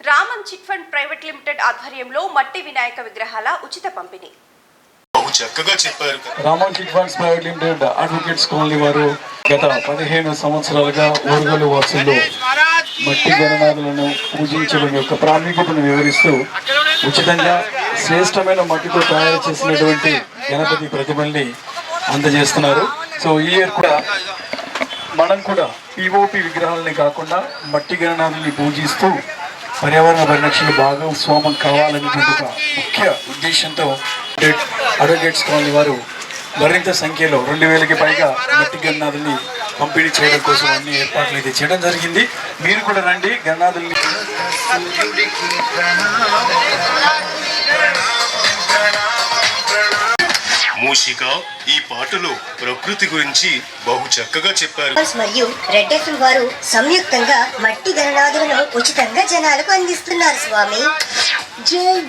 Raman chit fund private limited ఆధ్వర్యంలో మట్టి వినాయక విగ్రహాల ఉచిత పంపిణీ. బహు చక్కగా చెప్పారు Raman chit funds private limited advocates colony వారు గత పదిహేను సంవత్సరాలుగా ఓరుగోలు వాసుల్లో మట్టి గణనాథులను పూజించడం యొక్క ప్రాముఖ్యతను వివరిస్తూ ఉచితంగా శ్రేష్టమైన మట్టితో తయారు చేసినటువంటి గణపతి ప్రతిమల్ని అందజేస్తున్నారు. సో ఈ ఇయర్ కూడా మనం కూడా పిఓపి విగ్రహాలని కాకుండా మట్టి గణనాథుల్ని పూజిస్తూ పర్యావరణ పరిరక్షణ భాగస్వామం కావాలనేటువంటి ఒక ముఖ్య ఉద్దేశంతో అడ్వకేట్స్ కాలనీ వారు మరింత సంఖ్యలో రెండు వేలకి పైగా మట్టి గణనాథుల్ని పంపిణీ చేయడం కోసం అన్ని ఏర్పాట్లు అయితే చేయడం జరిగింది. మీరు కూడా రండి. గణనాథుల్ని మూషిక ఈ పాటలో ప్రకృతి గురించి బహు చక్కగా చెప్పారు. మరియు రెడ్ ఎఫ్ఎం వారు సంయుక్తంగా మట్టి గణనాథులను ఉచితంగా జనాలకు అందిస్తున్నారు స్వామి. జై